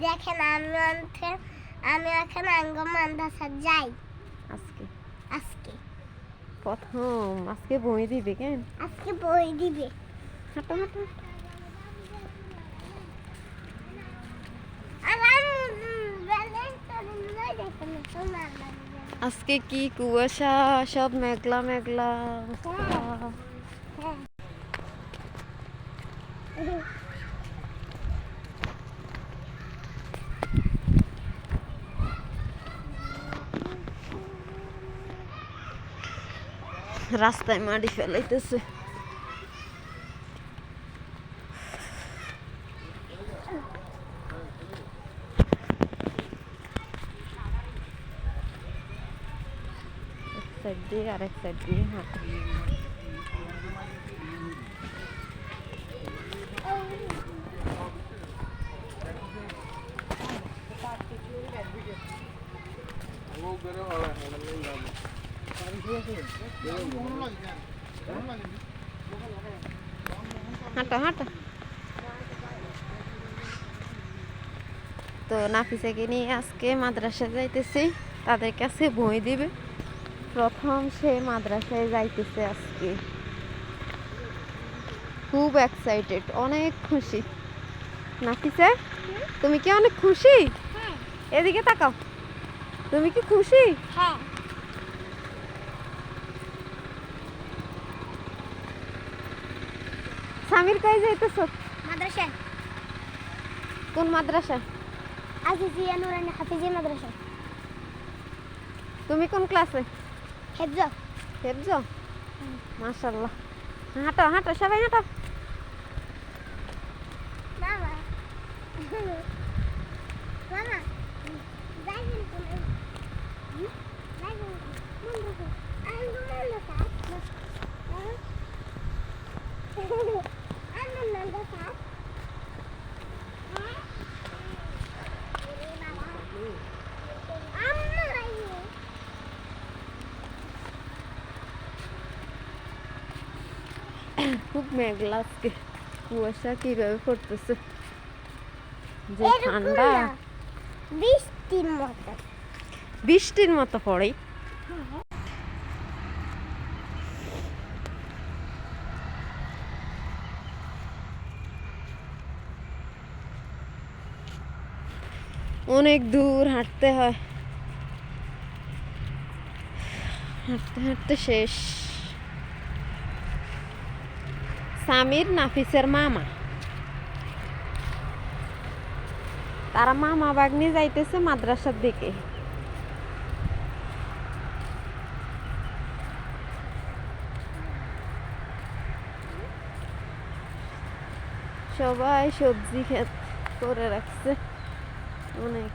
দেখেন আমি অন্থে আমি এখন আঙ্গ মান্দাসা যাই। আজকে? আজকে। প্রথম আজকে বই দিবে কেন? আজকে বই দিবে। হাঁটো হাঁটো। আজকে কি কুয়াশা? সব মেঘলা মেঘলা। অবস্থা। হ্যাঁ। রাস্তায় মাটি ফেলাইতেছে। এক সাইড দিয়ে হাঁটো হাঁটো। তো নাফিসাকে নিয়ে আজকে মাদ্রাসা যাইতেছি। তাদের কাছে বই দিবে। প্রথম সে মাদ্রাসায় যাইতেছে আজকে। খুব এক্সাইটেড অনেক খুশি। নাফিসা তুমি কি অনেক খুশি? হ্যাঁ। এদিকে তাকাও। তুমি কি খুশি? হ্যাঁ। স্বামীর কাছে যাইতেছ মাদ্রাসায় কোন মাদ্রাসায় আজিজিয়া নুরানি হাফিজি মাদ্রাসা। তুমি কোন ক্লাসে? হেফজ। হেফজ? মাশাআল্লাহ। হাঁটো হাঁটো সবাই হাঁটো। খুব মেঘলা আজকে। কুয়াশা কীভাবে পড়তেছে? যে ঠান্ডা। বৃষ্টির মতো। বৃষ্টির মতো পড়ে। অনেক দূর হাঁটতে হয়। হাঁটতে হাঁটতে শেষ। সামির নাফিসের মামা তারা মামা বাগনি যাইতেছে মাদ্রাসার দিকে। সবাই সবজি ক্ষেত করে রাখছে। অনেক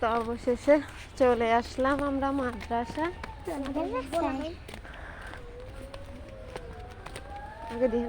তো অবশেষে চলে আসলাম আমরা মাদ্রাসা। আগে দিয়ে।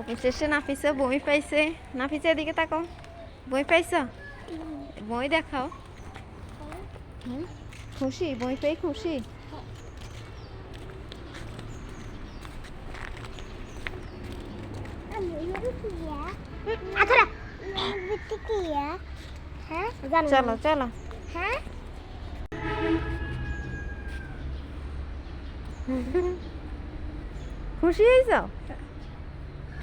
অবশেষে নাফিসে বই পাইছে। নাফিসে এদিকে তাকো। বই পাইছ? বই দেখাও? খুশি? বই পেয়ে খুশি? আচ্ছা। হ্যাঁ? চলো চলো। হ্যাঁ? খুশি হয়েছ?